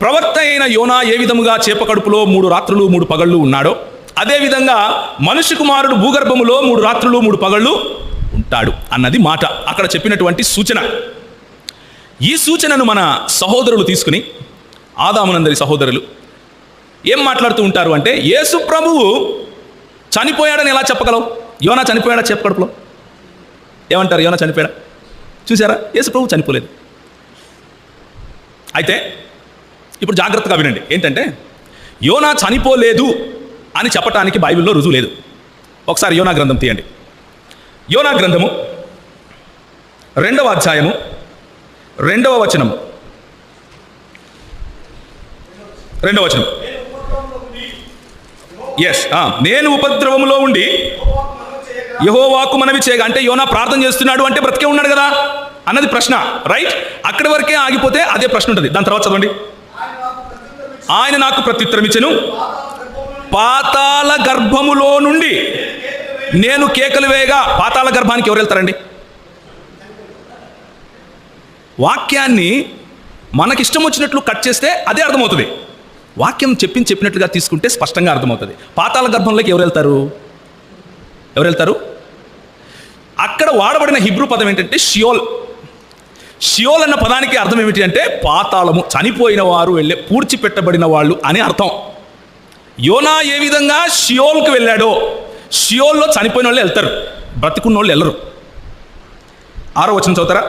ప్రవక్త అయిన యోనా ఏ విధముగా చేప కడుపులో మూడు రాత్రులు మూడు పగళ్ళు ఉన్నాడో అదేవిధంగా మనుష్య కుమారుడు భూగర్భములో మూడు రాత్రులు మూడు పగళ్ళు ఉంటాడు అన్నది మాట. అక్కడ చెప్పినటువంటి సూచన. ఈ సూచనను మన సహోదరులు తీసుకుని ఆదామునందరి సహోదరులు ఏం మాట్లాడుతూ ఉంటారు అంటే యేసు ప్రభువు చనిపోయాడని ఎలా చెప్పగలవు యోనా చనిపోయాడా చెప్పకడుపులో ఏమంటారు యోనా చనిపోయాడా? చూసారా యేసు ప్రభు చనిపోలేదు. అయితే ఇప్పుడు జాగ్రత్తగా వినండి. ఏంటంటే యోనా చనిపోలేదు అని చెప్పటానికి బైబిల్లో రుజువు లేదు. ఒకసారి యోనా గ్రంథం తీయండి. యోనా గ్రంథము రెండవ అధ్యాయము రెండవ వచనం రెండవ వచనం. ఎస్ నేను ఉపద్రవములో ఉండి యహోవాకు మనవి చేయగా అంటే యోనా ప్రార్థన చేస్తున్నాడు అంటే బ్రతికే ఉన్నాడు కదా? అన్నది ప్రశ్న రైట్? అక్కడి వరకే ఆగిపోతే అదే ప్రశ్న ఉంటుంది. దాని తర్వాత చదవండి. ఆయన నాకు ప్రత్యుత్తరం ఇచ్చెను. పాతాల గర్భములో నుండి నేను కేకలు వేయగా పాతాల గర్భానికి ఎవరు వెళ్తారండి? వాక్యాన్ని మనకిష్టం వచ్చినట్లు కట్ చేస్తే అదే అర్థమవుతుంది. వాక్యం చెప్పింది చెప్పినట్లుగా తీసుకుంటే స్పష్టంగా అర్థమవుతుంది. పాతాళ గర్భంలోకి ఎవరు వెళ్తారు? ఎవరు వెళ్తారు? అక్కడ వాడబడిన హిబ్రూ పదం ఏంటంటే షియోల్. షియోల్ అన్న పదానికి అర్థం ఏమిటి అంటే పాతాళము చనిపోయిన వారు వెళ్ళే పూడ్చిపెట్టబడిన వాళ్ళు అని అర్థం. యోనా ఏ విధంగా షియోల్కి వెళ్ళాడో షియోల్లో చనిపోయిన వాళ్ళు వెళ్తారు బ్రతికున్న వాళ్ళు వెళ్ళరు. ఆరో వచ్చిన చదువుతారా?